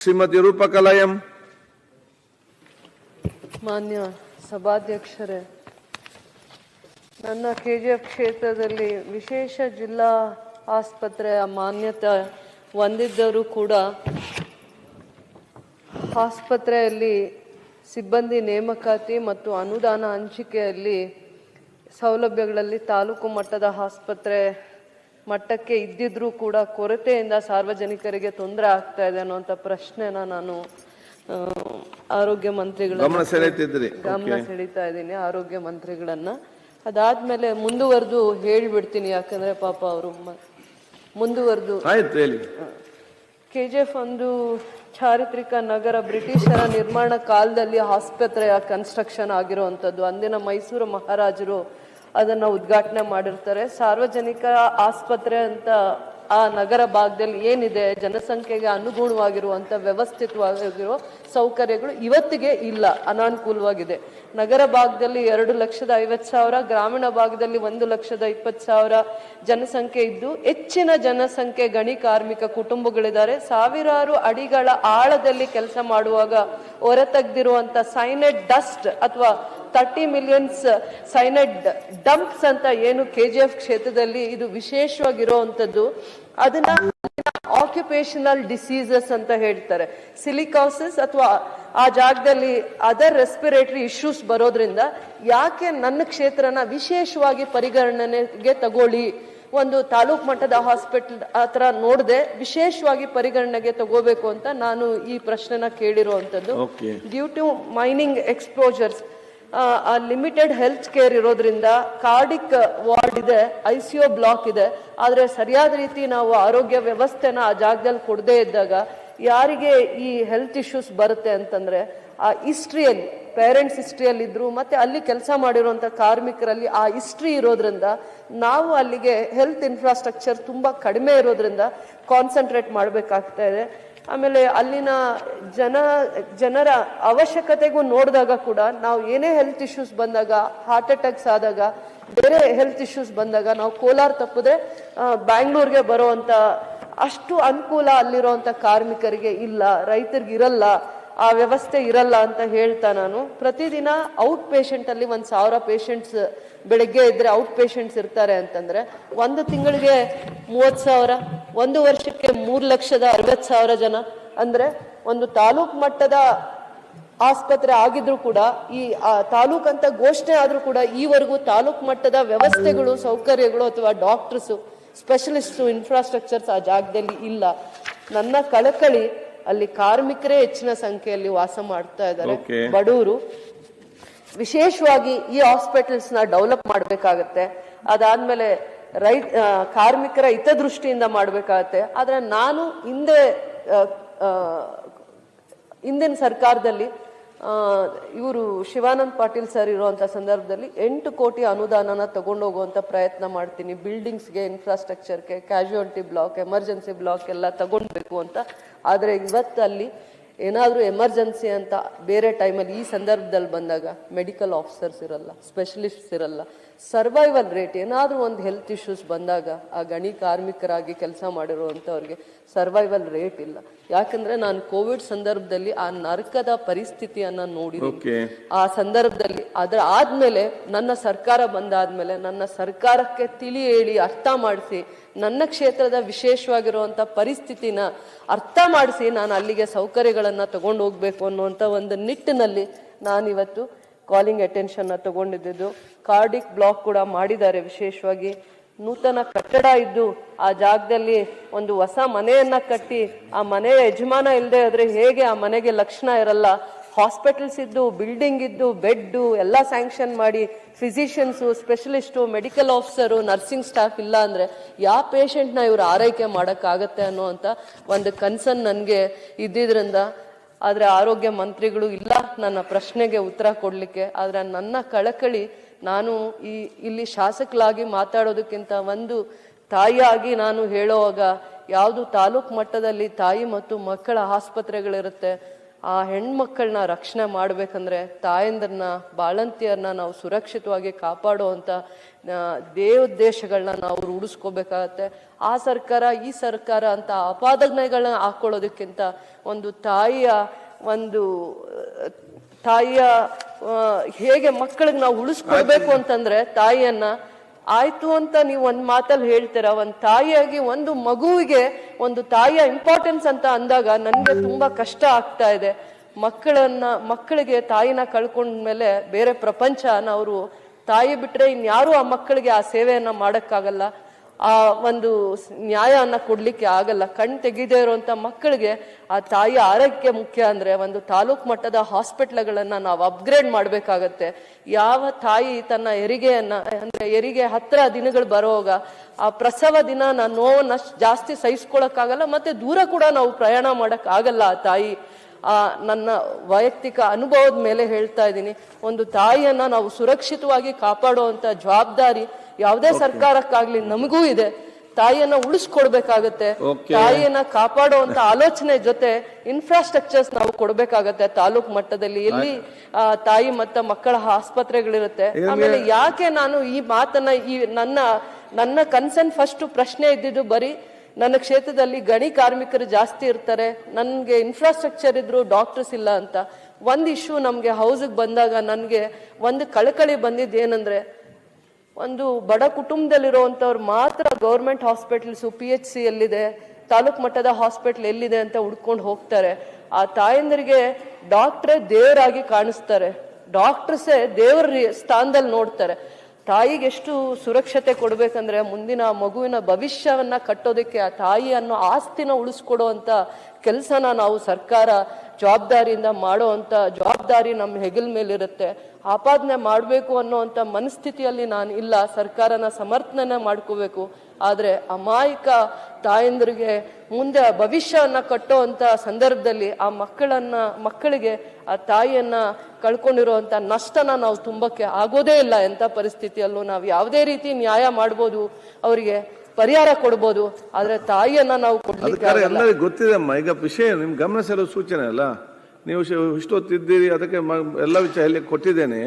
ಶ್ರೀಮತಿ ರೂಪಕಲಯಂ. ಮಾನ್ಯ ಸಭಾಧ್ಯಕ್ಷರೇ, ನನ್ನ ಕೆಜಿಎಫ್ ಕ್ಷೇತ್ರದಲ್ಲಿ ವಿಶೇಷ ಜಿಲ್ಲಾ ಆಸ್ಪತ್ರೆಯ ಮಾನ್ಯತೆ ಹೊಂದಿದ್ದರೂ ಕೂಡ ಆಸ್ಪತ್ರೆಯಲ್ಲಿ ಸಿಬ್ಬಂದಿ ನೇಮಕಾತಿ ಮತ್ತು ಅನುದಾನ ಹಂಚಿಕೆಯಲ್ಲಿ ಸೌಲಭ್ಯಗಳಲ್ಲಿ ತಾಲೂಕು ಮಟ್ಟದ ಆಸ್ಪತ್ರೆ ಮಟ್ಟಕ್ಕೆ ಇದ್ದಿದ್ರೂ ಕೂಡ ಕೊರತೆಯಿಂದ ಸಾರ್ವಜನಿಕರಿಗೆ ತೊಂದರೆ ಆಗ್ತಾ ಇದೆ ಅನ್ನುವಂಥ ಪ್ರಶ್ನೆನ ನಾನು ಆರೋಗ್ಯ ಮಂತ್ರಿಗಳ ಗಮನ ಸೆಳೀತಾ ಇದ್ದೀನಿ ಆರೋಗ್ಯ ಮಂತ್ರಿಗಳನ್ನ. ಅದಾದ್ಮೇಲೆ ಮುಂದುವರೆದು ಹೇಳ್ಬಿಡ್ತೀನಿ ಯಾಕಂದ್ರೆ ಪಾಪ ಅವರು ಮುಂದುವರೆದು. ಆಯ್ತು ಹೇಳಿ. ಕೆ ಜಿ ಎಫ್ ಒಂದು ಚಾರಿತ್ರಿಕ ನಗರ ಬ್ರಿಟಿಷರ ನಿರ್ಮಾಣ ಕಾಲದಲ್ಲಿ ಆಸ್ಪತ್ರೆಯ ಕನ್ಸ್ಟ್ರಕ್ಷನ್ ಆಗಿರುವಂಥದ್ದು. ಅಂದಿನ ಮೈಸೂರು ಮಹಾರಾಜರು ಅದನ್ನ ಉದ್ಘಾಟನೆ ಮಾಡಿರ್ತಾರೆ. ಸಾರ್ವಜನಿಕ ಆಸ್ಪತ್ರೆ ಅಂತ ಆ ನಗರ ಭಾಗದಲ್ಲಿ ಏನಿದೆ, ಜನಸಂಖ್ಯೆಗೆ ಅನುಗುಣವಾಗಿರುವಂಥ ವ್ಯವಸ್ಥಿತವಾಗಿರೋ ಸೌಕರ್ಯಗಳು ಇವತ್ತಿಗೆ ಇಲ್ಲ, ಅನಾನುಕೂಲವಾಗಿದೆ. ನಗರ ಭಾಗದಲ್ಲಿ ಎರಡು ಲಕ್ಷದ ಐವತ್ತು ಸಾವಿರ, ಗ್ರಾಮೀಣ ಭಾಗದಲ್ಲಿ ಒಂದು ಲಕ್ಷದ ಇಪ್ಪತ್ತು ಸಾವಿರ ಜನಸಂಖ್ಯೆ ಇದ್ದು, ಹೆಚ್ಚಿನ ಜನಸಂಖ್ಯೆ ಗಣಿ ಕಾರ್ಮಿಕ ಕುಟುಂಬಗಳಿದ್ದಾರೆ. ಸಾವಿರಾರು ಅಡಿಗಳ ಆಳದಲ್ಲಿ ಕೆಲಸ ಮಾಡುವಾಗ ಹೊರತೆಗ್ದಿರುವಂತ ಸೈನೆಡ್ ಡಸ್ಟ್ ಅಥವಾ ತರ್ಟಿ ಮಿಲಿಯನ್ಸ್ ಸೈನೈಡ್ ಡಂಪ್ಸ್ ಅಂತ ಏನು ಕೆ ಜಿ ಎಫ್ ಕ್ಷೇತ್ರದಲ್ಲಿ ಇದು ವಿಶೇಷವಾಗಿರೋವಂಥದ್ದು. ಅದನ್ನ ಆಕ್ಯುಪೇಷನಲ್ ಡಿಸೀಸಸ್ ಅಂತ ಹೇಳ್ತಾರೆ. ಸಿಲಿಕಾಸಿಸ್ ಅಥವಾ ಆ ಜಾಗದಲ್ಲಿ ಅದರ್ ರೆಸ್ಪಿರೇಟರಿ ಇಶ್ಯೂಸ್ ಬರೋದ್ರಿಂದ ಯಾಕೆ ನನ್ನ ಕ್ಷೇತ್ರನ ವಿಶೇಷವಾಗಿ ಪರಿಗಣನೆಗೆ ತಗೊಳ್ಳಿ? ಒಂದು ತಾಲೂಕ್ ಮಟ್ಟದ ಹಾಸ್ಪಿಟಲ್ ಹತ್ರ ನೋಡದೆ ವಿಶೇಷವಾಗಿ ಪರಿಗಣನೆಗೆ ತಗೋಬೇಕು ಅಂತ ನಾನು ಈ ಪ್ರಶ್ನೆನ ಕೇಳಿರುವಂತದ್ದು ಡ್ಯೂ ಟು ಮೈನಿಂಗ್ ಎಕ್ಸ್ಪೋಜರ್ಸ್ ಆ ಲಿಮಿಟೆಡ್ ಹೆಲ್ತ್ ಕೇರ್ ಇರೋದ್ರಿಂದ ಕಾರ್ಡಿಕ್ ವಾರ್ಡ್ ಇದೆ ಐ ಸಿ ಯು ಬ್ಲಾಕ್ ಇದೆ. ಆದರೆ ಸರಿಯಾದ ರೀತಿ ನಾವು ಆರೋಗ್ಯ ವ್ಯವಸ್ಥೆನ ಆ ಜಾಗದಲ್ಲಿ ಕೊಡದೇ ಇದ್ದಾಗ ಯಾರಿಗೆ ಈ ಹೆಲ್ತ್ ಇಶ್ಯೂಸ್ ಬರುತ್ತೆ ಅಂತಂದ್ರೆ, ಆ ಹಿಸ್ಟ್ರಿಯಲ್ಲಿ ಪೇರೆಂಟ್ಸ್ ಹಿಸ್ಟ್ರಿಯಲ್ಲಿ ಇದ್ರು ಮತ್ತೆ ಅಲ್ಲಿ ಕೆಲಸ ಮಾಡಿರುವಂಥ ಕಾರ್ಮಿಕರಲ್ಲಿ ಆ ಹಿಸ್ಟ್ರಿ ಇರೋದ್ರಿಂದ ನಾವು ಅಲ್ಲಿಗೆ ಹೆಲ್ತ್ ಇನ್ಫ್ರಾಸ್ಟ್ರಕ್ಚರ್ ತುಂಬಾ ಕಡಿಮೆ ಇರೋದ್ರಿಂದ ಕಾನ್ಸಂಟ್ರೇಟ್ ಮಾಡಬೇಕಾಗ್ತಾ ಇದೆ. ಆಮೇಲೆ ಅಲ್ಲಿನ ಜನ, ಜನರ ಅವಶ್ಯಕತೆಗೂ ನೋಡಿದಾಗ ಕೂಡ ನಾವು ಏನೇ ಹೆಲ್ತ್ ಇಶ್ಯೂಸ್ ಬಂದಾಗ ಹಾರ್ಟ್ ಅಟ್ಯಾಕ್ಸ್ ಆದಾಗ, ಬೇರೆ ಹೆಲ್ತ್ ಇಶ್ಯೂಸ್ ಬಂದಾಗ ನಾವು ಕೋಲಾರ ತಪ್ಪದೆ ಬ್ಯಾಂಗ್ಳೂರ್ಗೆ ಬರೋ ಅಷ್ಟು ಅನುಕೂಲ ಅಲ್ಲಿರೋ ಕಾರ್ಮಿಕರಿಗೆ ಇಲ್ಲ, ರೈತರಿಗೆ ಇರಲ್ಲ ಆ ವ್ಯವಸ್ಥೆ ಇರಲ್ಲ ಅಂತ ಹೇಳ್ತಾ ನಾನು. ಪ್ರತಿದಿನ ಔಟ್ ಪೇಷಂಟ್ ಅಲ್ಲಿ ಒಂದ್ ಸಾವಿರ ಪೇಷಂಟ್ಸ್ ಬೆಳಗ್ಗೆ ಇದ್ರೆ ಔಟ್ ಪೇಷಂಟ್ಸ್ ಇರ್ತಾರೆ ಅಂತಂದ್ರೆ ಒಂದು ತಿಂಗಳಿಗೆ ಮೂವತ್ ಸಾವಿರ, ಒಂದು ವರ್ಷಕ್ಕೆ ಮೂರ್ ಲಕ್ಷದ ಅರವತ್ ಸಾವಿರ ಜನ. ಅಂದ್ರೆ ಒಂದು ತಾಲೂಕ್ ಮಟ್ಟದ ಆಸ್ಪತ್ರೆ ಆಗಿದ್ರು ಕೂಡ ಈ ತಾಲೂಕ್ ಅಂತ ಘೋಷಣೆ ಆದ್ರೂ ಕೂಡ ಈವರೆಗೂ ತಾಲೂಕ್ ಮಟ್ಟದ ವ್ಯವಸ್ಥೆಗಳು, ಸೌಕರ್ಯಗಳು ಅಥವಾ ಡಾಕ್ಟರ್ಸ್, ಸ್ಪೆಷಲಿಸ್ಟ್, ಇನ್ಫ್ರಾಸ್ಟ್ರಕ್ಚರ್ಸ್ ಆ ಜಾಗದಲ್ಲಿ ಇಲ್ಲ. ನನ್ನ ಕಳಕಳಿ ಅಲ್ಲಿ ಕಾರ್ಮಿಕರೇ ಹೆಚ್ಚಿನ ಸಂಖ್ಯೆಯಲ್ಲಿ ವಾಸ ಮಾಡ್ತಾ ಇದ್ದಾರೆ. ಬಡವರು ವಿಶೇಷವಾಗಿ ಈ ಹಾಸ್ಪಿಟಲ್ಸ್ನ ಡೆವಲಪ್ ಮಾಡಬೇಕಾಗತ್ತೆ. ಅದಾದ್ಮೇಲೆ ರೈ ಆ, ಕಾರ್ಮಿಕರ ಹಿತದೃಷ್ಟಿಯಿಂದ ಮಾಡಬೇಕಾಗತ್ತೆ. ಆದ್ರೆ ನಾನು ಹಿಂದೆ ಹಿಂದಿನ ಸರ್ಕಾರದಲ್ಲಿ ಇವರು ಶಿವಾನಂದ್ ಪಾಟೀಲ್ ಸರ್ ಇರುವಂತ ಸಂದರ್ಭದಲ್ಲಿ ಎಂಟು ಕೋಟಿ ಅನುದಾನನ ತಗೊಂಡೋಗುವಂತ ಪ್ರಯತ್ನ ಮಾಡ್ತೀನಿ. ಬಿಲ್ಡಿಂಗ್ಸ್ಗೆ ಇನ್ಫ್ರಾಸ್ಟ್ರಕ್ಚರ್ಗೆ ಕ್ಯಾಶುಯಾಲಿಟಿ ಬ್ಲಾಕ್ ಎಮರ್ಜೆನ್ಸಿ ಬ್ಲಾಕ್ ಎಲ್ಲ ತಗೊಂಡ್ಬೇಕು ಅಂತ. ಆದರೆ ಇವತ್ತಲ್ಲಿ ಏನಾದರೂ ಎಮರ್ಜೆನ್ಸಿ ಅಂತ ಬೇರೆ ಟೈಮಲ್ಲಿ ಈ ಸಂದರ್ಭದಲ್ಲಿ ಬಂದಾಗ ಮೆಡಿಕಲ್ ಆಫೀಸರ್ಸ್ ಇರಲ್ಲ ಸ್ಪೆಷಲಿಸ್ಟ್ಸ್ ಇರಲ್ಲ ಸರ್ವೈವಲ್ ರೇಟ್ ಏನಾದರೂ ಒಂದು ಹೆಲ್ತ್ ಇಶ್ಯೂಸ್ ಬಂದಾಗ ಆ ಗಣಿ ಕಾರ್ಮಿಕರಾಗಿ ಕೆಲಸ ಮಾಡಿರುವಂಥವ್ರಿಗೆ ಸರ್ವೈವಲ್ ರೇಟ್ ಇಲ್ಲ. ಯಾಕಂದ್ರೆ ನಾನು ಕೋವಿಡ್ ಸಂದರ್ಭದಲ್ಲಿ ಆ ನರಕದ ಪರಿಸ್ಥಿತಿಯನ್ನ ನೋಡಿದ್ದೀನಿ. ಆ ಸಂದರ್ಭದಲ್ಲಿ ಅದರ ಆದ್ಮೇಲೆ ನನ್ನ ಸರ್ಕಾರ ಬಂದಾದ್ಮೇಲೆ ನನ್ನ ಸರ್ಕಾರಕ್ಕೆ ತಿಳಿ ಹೇಳಿ ಅರ್ಥ ಮಾಡಿಸಿ ನನ್ನ ಕ್ಷೇತ್ರದ ವಿಶೇಷವಾಗಿರುವಂತ ಪರಿಸ್ಥಿತಿನ ಅರ್ಥ ಮಾಡಿಸಿ ನಾನು ಅಲ್ಲಿಗೆ ಸೌಕರ್ಯಗಳನ್ನು ತಗೊಂಡು ಹೋಗ್ಬೇಕು ಅನ್ನುವಂಥ ಒಂದು ನಿಟ್ಟಿನಲ್ಲಿ ನಾನಿವತ್ತು ಕಾಲಿಂಗ್ ಅಟೆನ್ಷನ್ ತಗೊಂಡಿದ್ದು ಕಾರ್ಡಿಕ್ ಬ್ಲಾಕ್ ಕೂಡ ಮಾಡಿದ್ದಾರೆ ವಿಶೇಷವಾಗಿ. ನೂತನ ಕಟ್ಟಡ ಇದ್ದು ಆ ಜಾಗದಲ್ಲಿ ಒಂದು ಹೊಸ ಮನೆಯನ್ನ ಕಟ್ಟಿ, ಆ ಮನೆಯ ಯಜಮಾನ ಇಲ್ಲದೆ ಆದರೆ ಹೇಗೆ ಆ ಮನೆಗೆ ಲಕ್ಷಣ ಇರಲ್ಲ. ಹಾಸ್ಪಿಟಲ್ಸ್ ಇದ್ದು ಬಿಲ್ಡಿಂಗ್ ಇದ್ದು ಬೆಡ್ಡು ಎಲ್ಲ ಸ್ಯಾಂಕ್ಷನ್ ಮಾಡಿ physicians specialist medical officer nursing staff ಇಲ್ಲ ಅಂದ್ರೆ ಯಾವ ಪೇಷಂಟ್ನ ಇವರು ಆರೈಕೆ ಮಾಡೋಕ್ಕಾಗತ್ತೆ ಅನ್ನೋವಂಥ ಒಂದು ಕನ್ಸರ್ನ್ ನನಗೆ ಇದ್ದಿದ್ರಿಂದ ಆದರೆ ಆರೋಗ್ಯ ಮಂತ್ರಿಗಳು ಇಲ್ಲ ನನ್ನ ಪ್ರಶ್ನೆಗೆ ಉತ್ತರ ಕೊಡಲಿಕ್ಕೆ. ಆದರೆ ನನ್ನ ಕಳಕಳಿ ನಾನು ಈ, ಇಲ್ಲಿ ಶಾಸಕಲಾಗಿ ಮಾತಾಡೋದಕ್ಕಿಂತ ಒಂದು ತಾಯಿಯಾಗಿ ನಾನು ಹೇಳುವಾಗ, ಯಾವುದು ತಾಲೂಕು ಮಟ್ಟದಲ್ಲಿ ತಾಯಿ ಮತ್ತು ಮಕ್ಕಳ ಆಸ್ಪತ್ರೆಗಳಿರುತ್ತೆ ಆ ಹೆಣ್ಮಕ್ಕಳನ್ನ ರಕ್ಷಣೆ ಮಾಡಬೇಕಂದ್ರೆ ತಾಯಂದ್ರನ್ನ ಬಾಳಂತಿಯರನ್ನ ನಾವು ಸುರಕ್ಷಿತವಾಗಿ ಕಾಪಾಡುವಂತ ಆ, ದೇವೋದ್ದೇಶಗಳನ್ನ ನಾವು ರೂಢಿಸ್ಕೋಬೇಕಾಗತ್ತೆ. ಆ ಸರ್ಕಾರ ಈ ಸರ್ಕಾರ ಅಂತ ಅಪಾದನೆಗಳನ್ನ ಹಾಕೊಳ್ಳೋದಕ್ಕಿಂತ ಒಂದು ತಾಯಿಯ ಒಂದು ತಾಯಿಯ ಹೇಗೆ ಮಕ್ಕಳಿಗೆ ನಾವು ಉಳಿಸ್ಕೊಳ್ಬೇಕು ಅಂತಂದ್ರೆ ತಾಯಿಯನ್ನ ಆಯ್ತು ಅಂತ ನೀವು ಒಂದು ಮಾತಲ್ಲಿ ಹೇಳ್ತೀರಾ, ಒಂದು ತಾಯಿಯಾಗಿ ಒಂದು ಮಗುವಿಗೆ ಒಂದು ತಾಯಿಯ ಇಂಪಾರ್ಟೆನ್ಸ್ ಅಂತ ಅಂದಾಗ ನನಗೆ ತುಂಬಾ ಕಷ್ಟ ಆಗ್ತಾ ಇದೆ. ಮಕ್ಕಳನ್ನ, ಮಕ್ಕಳಿಗೆ ತಾಯಿನ ಕಳ್ಕೊಂಡ್ಮೇಲೆ ಬೇರೆ ಪ್ರಪಂಚನ ಅವರು ತಾಯಿ ಬಿಟ್ರೆ ಇನ್ಯಾರು ಆ ಮಕ್ಕಳಿಗೆ ಆ ಸೇವೆಯನ್ನು ಮಾಡಕ್ಕಾಗಲ್ಲ. ಆ ಒಂದು ನ್ಯಾಯವನ್ನು ಕೊಡಲಿಕ್ಕೆ ಆಗಲ್ಲ. ಕಣ್ ತೆಗೆದೇ ಇರುವಂತ ಮಕ್ಕಳಿಗೆ ಆ ತಾಯಿ ಆರೋಗ್ಯ ಮುಖ್ಯ ಅಂದ್ರೆ ಒಂದು ತಾಲೂಕು ಮಟ್ಟದ ಹಾಸ್ಪಿಟ್ಲ್ಗಳನ್ನು ನಾವು ಅಪ್ಗ್ರೇಡ್ ಮಾಡಬೇಕಾಗತ್ತೆ. ಯಾವ ತಾಯಿ ತನ್ನ ಹೆರಿಗೆಯನ್ನು, ಅಂದ್ರೆ ಹೆರಿಗೆ ಹತ್ತಿರ ದಿನಗಳು ಬರೋವಾಗ ಆ ಪ್ರಸವ ದಿನ ನಾನು ನೋವನ್ನು ಜಾಸ್ತಿ ಸಹಿಸ್ಕೊಳಕ್ಕಾಗಲ್ಲ, ಮತ್ತೆ ದೂರ ಕೂಡ ನಾವು ಪ್ರಯಾಣ ಮಾಡೋಕ್ಕಾಗಲ್ಲ ಆ ತಾಯಿ. ನನ್ನ ವೈಯಕ್ತಿಕ ಅನುಭವದ ಮೇಲೆ ಹೇಳ್ತಾ ಇದ್ದೀನಿ. ಒಂದು ತಾಯಿಯನ್ನ ನಾವು ಸುರಕ್ಷಿತವಾಗಿ ಕಾಪಾಡುವಂತ ಜವಾಬ್ದಾರಿ ಯಾವುದೇ ಸರ್ಕಾರಕ್ಕಾಗ್ಲಿ ನಮಗೂ ಇದೆ. ತಾಯಿಯನ್ನ ಉಳಿಸ್ಕೊಡ್ಬೇಕಾಗತ್ತೆ. ತಾಯಿಯನ್ನ ಕಾಪಾಡುವಂತ ಆಲೋಚನೆ ಜೊತೆ ಇನ್ಫ್ರಾಸ್ಟ್ರಕ್ಚರ್ಸ್ ನಾವು ಕೊಡ್ಬೇಕಾಗತ್ತೆ. ತಾಲೂಕ್ ಮಟ್ಟದಲ್ಲಿ ಎಲ್ಲಿ ಆ, ತಾಯಿ ಮತ್ತ ಮಕ್ಕಳ ಆಸ್ಪತ್ರೆಗಳಿರುತ್ತೆ. ಆಮೇಲೆ ಯಾಕೆ ನಾನು ಈ ಮಾತನ್ನ ಈ ನನ್ನ ನನ್ನ ಕನ್ಸರ್ನ್ ಫಸ್ಟ್ ಪ್ರಶ್ನೆ ಇದ್ದಿದ್ದು ಬರೀ ನನ್ನ ಕ್ಷೇತ್ರದಲ್ಲಿ ಗಣಿ ಕಾರ್ಮಿಕರು ಜಾಸ್ತಿ ಇರ್ತಾರೆ, ನನಗೆ ಇನ್ಫ್ರಾಸ್ಟ್ರಕ್ಚರ್ ಇದ್ರು ಡಾಕ್ಟರ್ಸ್ ಇಲ್ಲ ಅಂತ. ಒಂದು ಇಶ್ಯೂ ನಮಗೆ ಹೌಸಿಗೆ ಬಂದಾಗ ನನಗೆ ಒಂದು ಕಳಕಳಿ ಬಂದಿದ್ದು ಏನಂದ್ರೆ, ಒಂದು ಬಡ ಕುಟುಂಬದಲ್ಲಿರುವಂತವ್ರು ಮಾತ್ರ government hospitals P H C ಎಲ್ಲಿದೆ ತಾಲೂಕ್ ಮಟ್ಟದ ಹಾಸ್ಪಿಟಲ್ ಎಲ್ಲಿದೆ ಅಂತ ಹುಡ್ಕೊಂಡು ಹೋಗ್ತಾರೆ. ಆ ತಾಯಂದರಿಗೆ ಡಾಕ್ಟ್ರೇ ದೇವರಾಗಿ ಕಾಣಿಸ್ತಾರೆ. ಡಾಕ್ಟರ್ಸೇ ದೇವರ ಸ್ಥಾನದಲ್ಲಿ ನೋಡ್ತಾರೆ. ತಾಯಿಗೆ ಎಷ್ಟು ಸುರಕ್ಷತೆ ಕೊಡಬೇಕಂದ್ರೆ ಮುಂದಿನ ಮಗುವಿನ ಭವಿಷ್ಯವನ್ನ ಕಟ್ಟೋದಕ್ಕೆ ಆ ತಾಯಿ ಅನ್ನೋ ಆಸ್ತಿನ ಉಳಿಸ್ಕೊಡುವಂತ ಕೆಲಸನ ನಾವು ಸರ್ಕಾರ ಜವಾಬ್ದಾರಿಯಿಂದ ಮಾಡೋ ಅಂತ ಜವಾಬ್ದಾರಿ ನಮ್ಮ ಹೆಗಲ್ ಮೇಲಿರುತ್ತೆ. ಆಪಾದನೆ ಮಾಡಬೇಕು ಅನ್ನೋವಂಥ ಮನಸ್ಥಿತಿಯಲ್ಲಿ ನಾನು ಇಲ್ಲ. ಸರ್ಕಾರನ ಸಮರ್ಥನೆ ಮಾಡ್ಕೋಬೇಕು. ಆದರೆ ಅಮಾಯಕ ತಾಯಂದ್ರಿಗೆ ಮುಂದೆ ಭವಿಷ್ಯವನ್ನ ಅಂಥ ಸಂದರ್ಭದಲ್ಲಿ ಆ ಮಕ್ಕಳನ್ನ, ಮಕ್ಕಳಿಗೆ ಆ ತಾಯಿಯನ್ನ ಕಳ್ಕೊಂಡಿರುವಂತ ನಷ್ಟನ ನಾವು ತುಂಬಕ್ಕೆ ಆಗೋದೇ ಇಲ್ಲ. ಎಂಥ ಪರಿಸ್ಥಿತಿಯಲ್ಲೂ ನಾವು ಯಾವುದೇ ರೀತಿ ನ್ಯಾಯ ಮಾಡ್ಬೋದು ಅವರಿಗೆ ಪರಿಹಾರ ಕೊಡ್ಬೋದು ಆದರೆ ತಾಯಿಯನ್ನ ನಾವು ಎಲ್ಲರಿಗೂ ಗೊತ್ತಿದೆ ಅಮ್ಮ. ಈಗ ವಿಷಯ ನಿಮ್ ಗಮನಿಸಲು ಸೂಚನೆ ಅಲ್ಲ? ನೀವು ಇಷ್ಟೊತ್ತಿದ್ದೀರಿ ಅದಕ್ಕೆ ಎಲ್ಲ ವಿಚಾರ ಕೊಟ್ಟಿದ್ದೇನೆ.